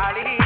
காளி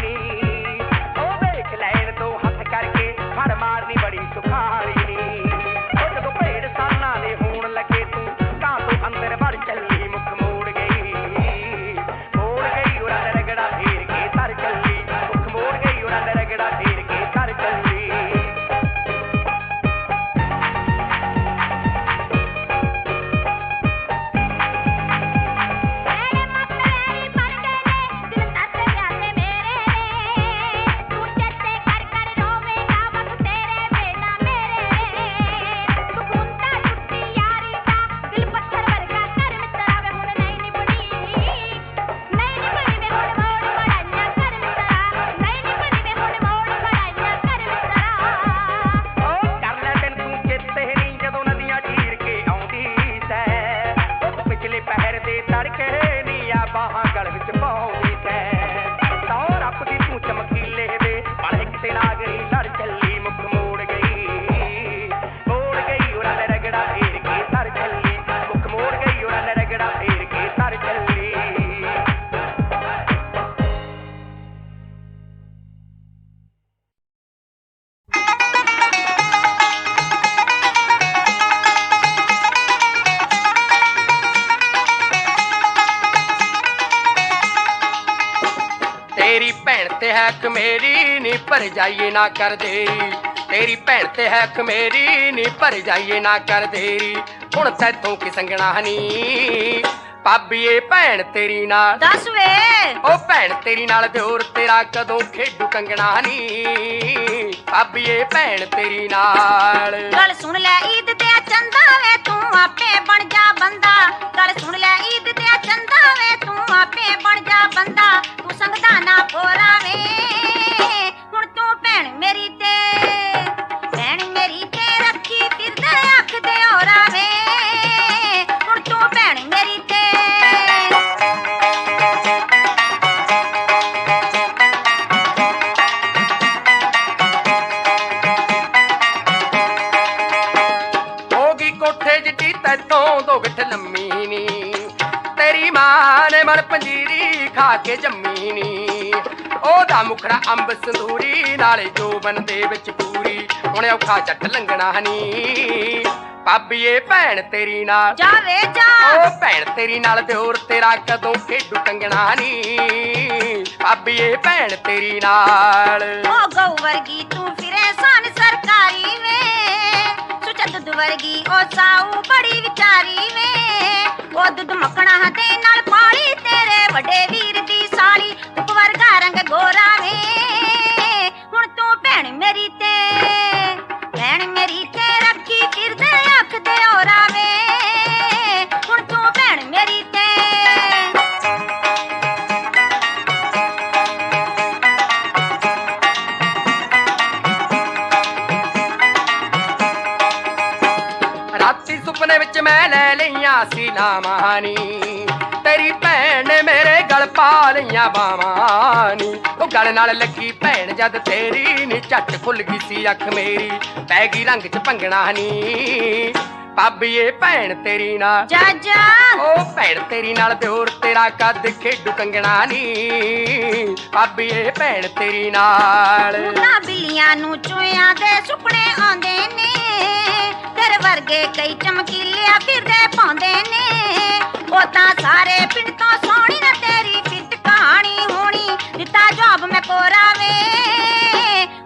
ਤੇਰੀ ਭੈਣ ਤੇ ਹੱਕ ਮੇਰੀ ਨੀ ਭਰ ਜਾਈਏ ਨਾ ਕਰ ਦੇਰੀ ਤੇਰੀ ਭੈਣ ਤੇ ਹੱਕ ਮੇਰੀ ਨੀ ਭਰ ਜਾਈਏ ਨਾ ਕਰ ਦੇਰੀ ਹੁਣ ਤੈਥੋਂ ਕਿ ਸੰਗਣਾ ਨੀ ਪਾਬੀਏ ਭੈਣ ਤੇਰੀ ਨਾਲ ਦੱਸ ਵੇ। ਉਹ ਭੈਣ ਤੇਰੀ ਨਾਲ ਦਿਓਰ ਤੇਰਾ ਕਦੋਂ ਖੇਡੂ ਕੰਗਣਾ ਨੀ ਪਾਬੀਏ ਭੈਣ ਤੇਰੀ ਨਾਲ। ਗੱਲ ਸੁਣ ਲੈ, ਈਦ ਤੇ ਆ ਚੰਦਾ ਵੇ, ਤੂੰ ਆਪੇ ਬਣ ਜਾ ਬੰਦਾ। ਗੱਲ ਸੁਣ ਲੈ, ਈਦ ਤੇ ਆ ਚੰਦਾ ਵੇ, ਤੂੰ ਆਪੇ ਬਣ ਜਾ ਬੰਦਾ। ਤੂੰ ਸੰਗਦਾ ਨਾ ਪੋਰਾ ਵੇ। ਹੁਣ ਤੂੰ ਭੈਣ ਮੇਰੀ ਤੇ, ਭੈਣ ਮੇਰੀ ਤੇ ਰੱਖੀ ਫਿਰਦਾ ਅੱਖ ਦੇ ਹੋਰਾ ਵੇ। ਗਿੱਠ ਲੰਮੀ ਨੀ ਤੇਰੀ ਮਾਂ ਨੇ ਮਨ ਪੰਜੀਰੀ ਖਾ ਕੇ ਜੰਮੀ ਨੀ ਉਹਦਾ ਮੁਖੜਾ ਅੰਬ ਸੰਦੂਰੀ ਨਾਲੇ ਜੋਬਨ ਦੇ ਵਿੱਚ ਪੂਰੀ। ਹੁਣ ਔਖਾ ਜੱਟ ਲੰਗਣਾ ਨੀ ਪਾਬੀਏ ਭੈਣ ਤੇਰੀ ਨਾਲ। ਜਾ ਵੇ ਜਾ। ਉਹ ਭੈਣ ਤੇਰੀ ਨਾਲ ਦਿਓਰ ਤੇਰਾ ਕਦੋਂ ਖੇਡੂ ਕੰਗਣਾ ਨੀ ਪਾਬੀਏ ਭੈਣ ਤੇਰੀ ਨਾਲ। ਉਹ ਗਊ ਵਰਗੀ ਤੂੰ ਫਿਰੇ ਸਾਨ ਸਰਕਾਰੀ ਵੇ। ਵਰਗੀ, ਉਹ ਸਾਊ ਬੜੀ ਵਿਚਾਰੀ ਵੇ। ਉਹ ਦੁੱਧ ਮੱਖਣਾ ਤੇ ਨਾਲ ਪਾਲੀ ਤੇਰੇ ਵੱਡੇ ਵੀਰ ਨੀ ਤੇਰੀ ਭੈਣ ਨੇ ਮੇਰੇ ਗਲ ਪਾ ਲਈਆਂ ਬਾਵਾਂ ਨੀ ਉਹ ਗਲ ਨਾਲ ਲੱਗੀ ਭੈਣ ਜਦ ਤੇਰੀ ਨੀ ਝੱਟ ਖੁੱਲ ਗਈ ਸੀ ਅੱਖ ਮੇਰੀ। ਪੈ ਗਈ ਰੰਗ ਚ ਭੰਗਣਾ ਨੀ। ਪਾਬੀਏ ਭੈਣ ਤੇਰੀ ਨਾਲ। ਜਾ ਜਾ ਉਹ ਭੈਣ ਤੇਰੀ ਨਾਲ ਦਿਓਰ ਤੇਰਾ ਕੱਦ ਖੇਡੂ ਕੰਗਣਾ ਨੀ। ਪਾਬੀਏ ਭੈਣ ਤੇਰੀ ਨਾਲ। ਉਹਨਾਂ ਬਿੱਲੀਆਂ ਨੂੰ ਚੂਹਿਆਂ ਦੇ ਸੁਪਨੇ ਆਉਂਦੇ ਨੇ। ਤੇਰੇ ਵਰਗੇ ਕਈ ਚਮਕੀਲਿਆ ਫਿਰਦੇ ਪਾਉਂਦੇ ਨੇ। ਉਹ ਤਾਂ ਸਾਰੇ ਪਿੰਡ ਤੋਂ ਸੋਹਣੀ ਨਾ ਤੇਰੀ ਫਿੱਟ ਕਹਾਣੀ ਹੋਣੀ, ਦਿੱਤਾ ਜਵਾਬ ਮੈਂ ਕੋਰਾਵੇ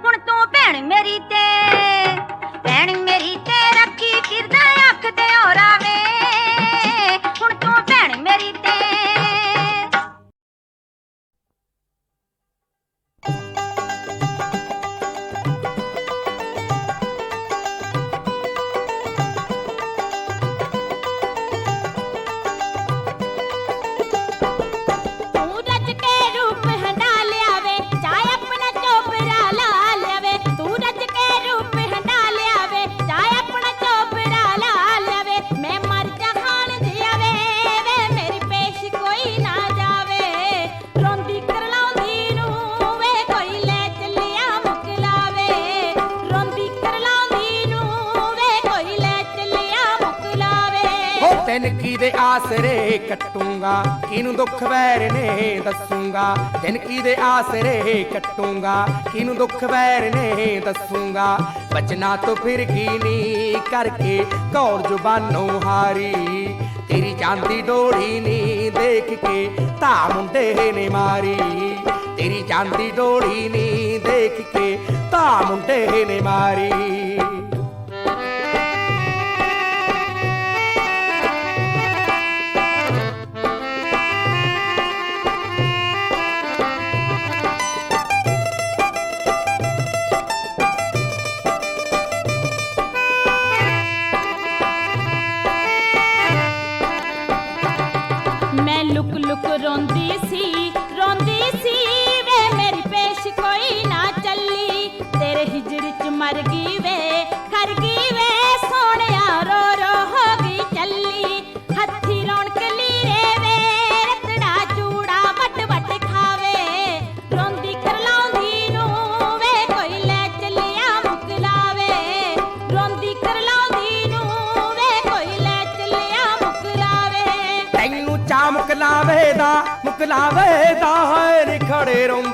ਹੁਣ ਤੂੰ ਭੈਣ ਮੇਰੀ ਤੇ, ਭੈਣ ਮੇਰੀ ਤੇ ਰੱਖੀ ਫਿਰਦਾ ਅੱਖ ਤੇ ਹੋਰਾਵੇ ਹੁਣ ਕੱਟੂੰਗਾ ਕਿਨੂੰ ਦੁੱਖ ਵੈਰ ਨੇ ਦੱਸੂੰਗਾ ਤੈਨ ਕੀ ਦੇ ਆਸਰੇ ਕੱਟੂੰਗਾ ਕਿਨੂੰ ਦੁੱਖ ਵੈਰ ਨੇ ਦੱਸੂੰਗਾ। ਬਚਨਾ ਤੋਂ ਫਿਰ ਕੀ ਨੀ ਕਰਕੇ ਕੌਰ ਜ਼ੁਬਾਨੋਂ ਹਾਰੀ। ਤੇਰੀ ਜਾਂਦੀ ਡੋੜੀ ਨੀ ਦੇਖ ਕੇ ਧਾ ਮੁੰਡੇ ਨੇ ਮਾਰੀ। ਤੇਰੀ ਜਾਂਦੀ ਡੋੜੀ ਨੀ ਦੇਖ ਕੇ ਧਾ ਮੁੰਡੇ ਨੇ ਮਾਰੀ।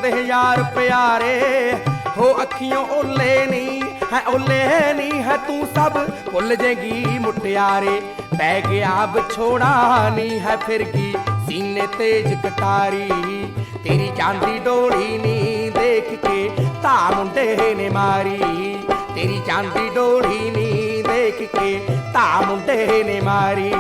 ਖੜੇ ਯਾਰ ਪਿਆਰੇ, ਹੋ ਅੱਖੀਆਂ ਓਲੇ ਨਹੀਂ ਹੈ ਓਲੇ ਨਹੀਂ ਹੈ ਤੂੰ ਸਭ ਭੁੱਲ ਜੇਗੀ ਮੁਟਿਆਰੇ। ਪੈ ਗਿਆ ਵਿਛੋੜਾ ਨਹੀਂ ਹੈ ਫਿਰ ਕੀ ਸੀਨੇ ਤੇਜ ਕਟਾਰੀ। ਤੇਰੀ ਚਾਂਦੀ ਡੋਲੀ ਨਹੀਂ ਦੇਖ ਕੇ ਧਾ ਮੁੰਡੇ ਨੇ ਮਾਰੀ। ਤੇਰੀ ਚਾਂਦੀ ਡੋਲੀ ਨਹੀਂ ਦੇਖ ਕੇ ਧਾ ਮੁੰਡੇ ਨੇ ਮਾਰੀ।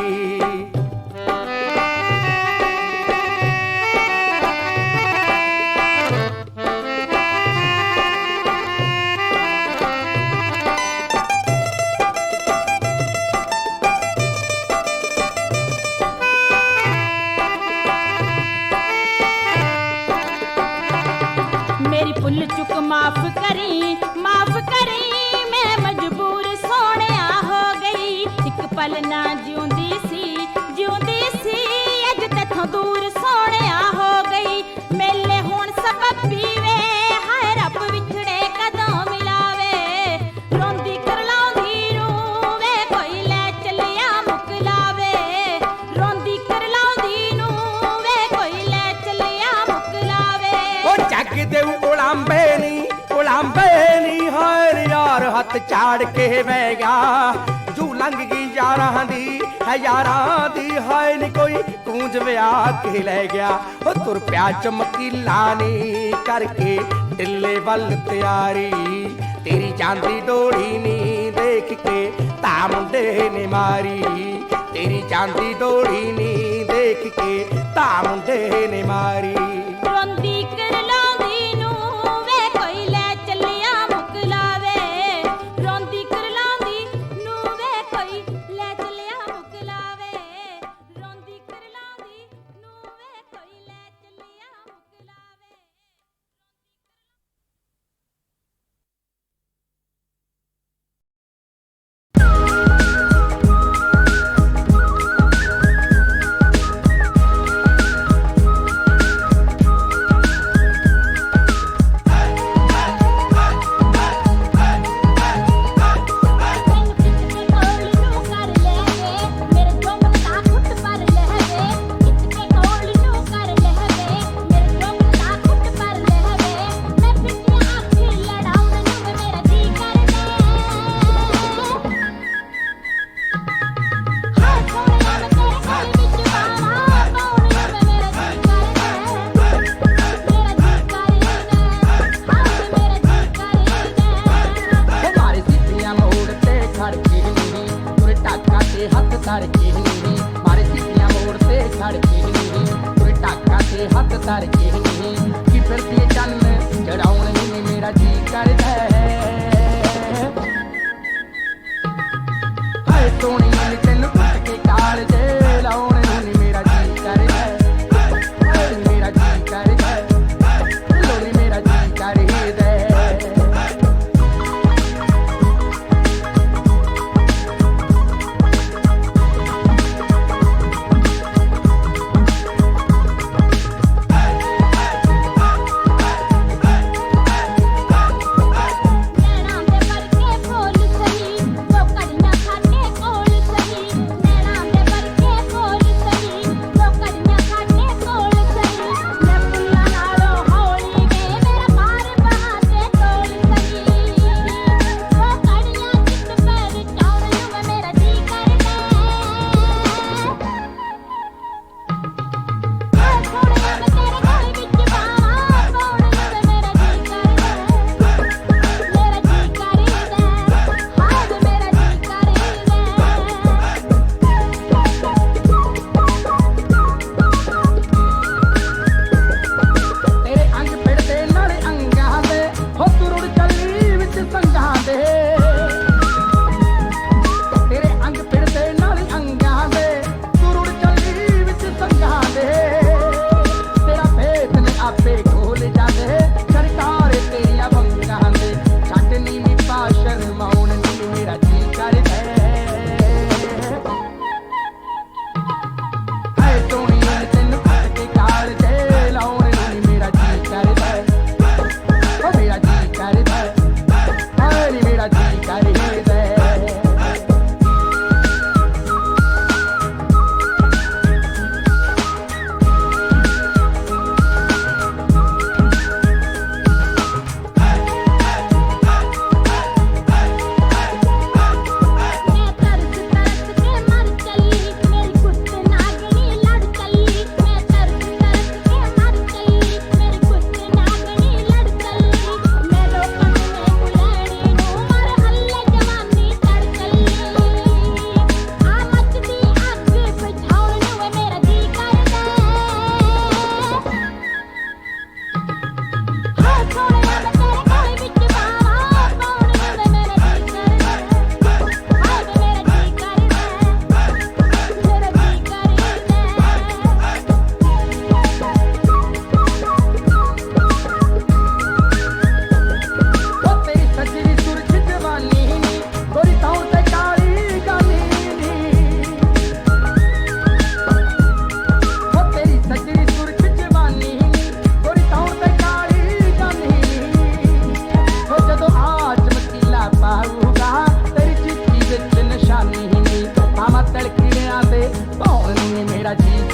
ਯਾਰ ਹੱਥ ਚਾੜ ਕੇ ਬਹਿ ਗਿਆ। ਜੂ ਲੰਘ ਗਈ ਯਾਰਾਂ ਦੀ, ਹੈ ਯਾਰਾਂ ਦੀ, ਹਾਏ ਨੀ ਕੋਈ ਕੂੰਜ ਵਿਆਹ ਕੇ ਲੈ ਗਿਆ। ਉਹ ਤੁਰ ਪਿਆ ਚਮਕੀਲਾ ਨੀ ਕਰਕੇ, ਢਿੱਲੇ ਵੱਲ ਤਿਆਰੀ। ਤੇਰੀ ਜਾਂਦੀ ਡੋਲੀ ਨੀ ਦੇਖ ਕੇ ਧਾ ਮੁੰਡੇ ਨੇ ਮਾਰੀ। ਤੇਰੀ ਜਾਂਦੀ ਡੋਲੀ ਨੀ ਦੇਖ ਕੇ ਧਾ ਮੁੰਡੇ ਨੇ ਮਾਰੀ।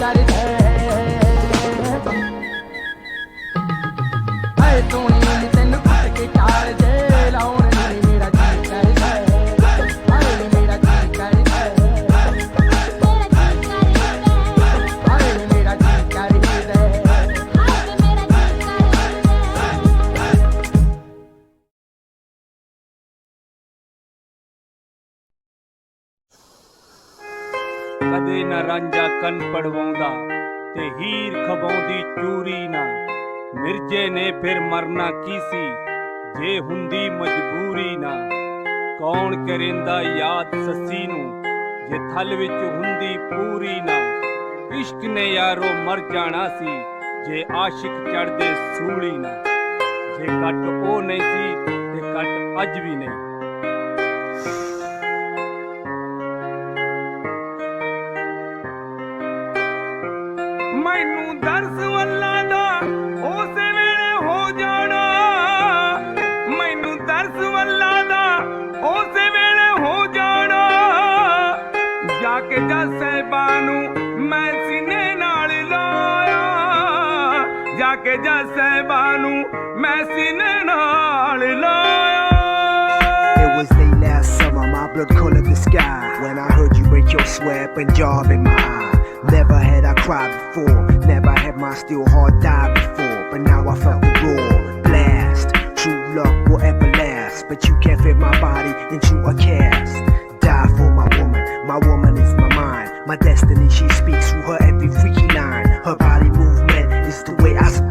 started ਫਿਰ ਕੀ ਸੀ? ਜੇ ਹੁੰਦੀ ਮਜਬੂਰੀ ਨਾ, ਕੌਣ ਕਰੇਂਦਾ ਯਾਦ ਸੱਸੀ ਨੂੰ? ਜੇ ਥਲ ਵਿੱਚ ਹੁੰਦੀ ਪੂਰੀ ਨਾ, ਇਸ਼ਕ ਨੇ ਯਾਰੋ ਮਰ ਜਾਣਾ ਸੀ, ਜੇ ਆਸ਼ਿਕ ਚੜਦੇ ਸੂਲੀ ਨਾ। ਜੇ ਕੱਟ ਉਹ ਨਹੀਂ ਸੀ ਤੇ ਕੱਟ ਅੱਜ ਵੀ ਨਹੀਂ। ਮੈਨੂੰ sweat job in my eye. Never had I cried before, never had my steel heart die before. But now I felt the roar, blast. True love will ever last, but you can't fit my body into a cast. Die for my woman, my woman is my mind. My destiny, she speaks through her every freaky line. Her body movement is the way I survive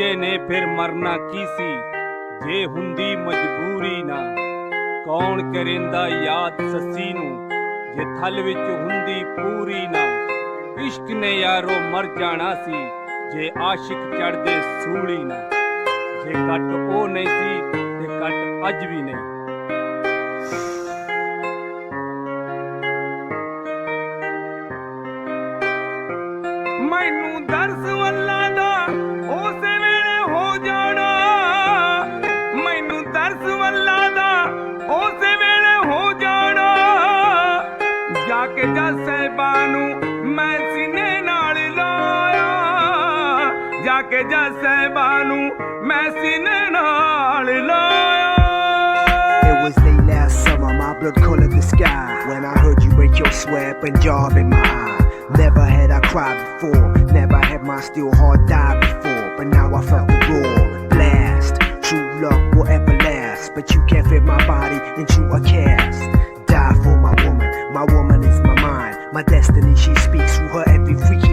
ਜੀਜੇ ਨੇ ਫਿਰ ਮਰਨਾ ਕੀ ਸੀ? ਜੇ ਹੁੰਦੀ ਮਜਬੂਰੀ ਨਾ, ਕੌਣ ਕਰੇਂਦਾ ਯਾਦ ਸੱਸੀ ਨੂੰ? ਜੇ ਥਲ ਵਿੱਚ ਹੁੰਦੀ ਪੂਰੀ ਨਾ, ਇਸ਼ਕ ਨੇ ਯਾਰੋ ਮਰ ਜਾਣਾ ਸੀ, ਜੇ ਆਸ਼ਿਕ ਚੜਦੇ ਸੂਲੀ ਨਾ। ਜੇ ਕੱਟ ਉਹ ਨਹੀਂ ਸੀ, ਤੇ ਕੱਟ ਅੱਜ ਵੀ ਨਹੀਂ। ਮੈਨੂੰ ਦਰਸ ਜਾ ਕੇ ਜਾ ਸਹਿਬਾਂ ਨੂੰ ਮੈਂ ਸੀਨੇ ਨਾਲ ਲਾਇਆ It was late last summer, my blood colored the sky. When I heard you break your sweat, Punjab in my eye. Never had I cried before, never had my still heart die before. But now I felt the roar, blast. True love will ever last, but you can't fit my body into a cast. Die for my woman, my woman is my mind. My destiny, she speaks through her every freaky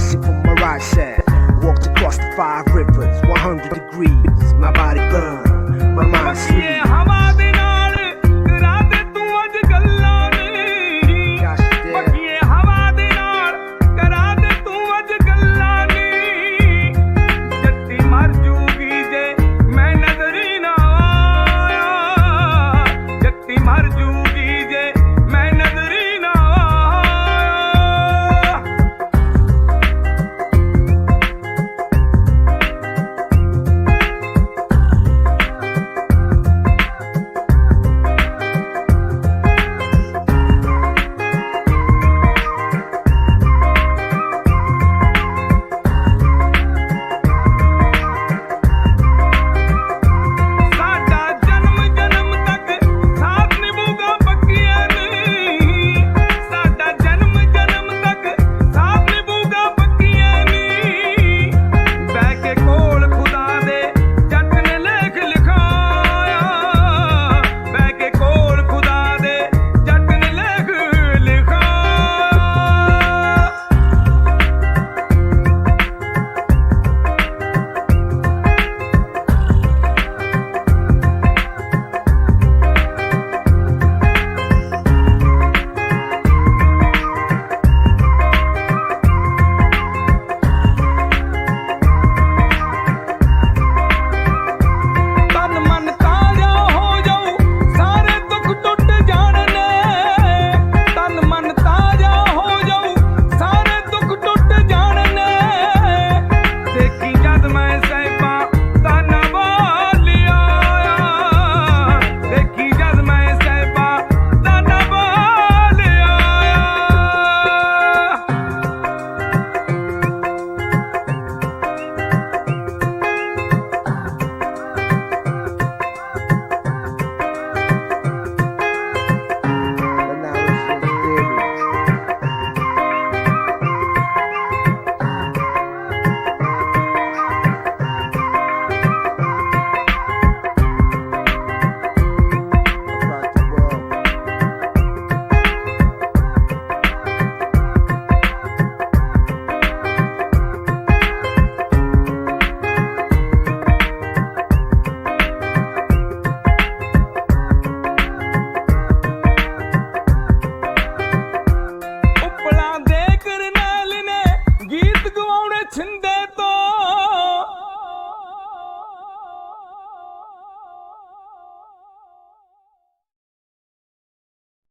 shit from my right side. Walked across the five rivers, 100 degrees. My body burned, my mind sleeps.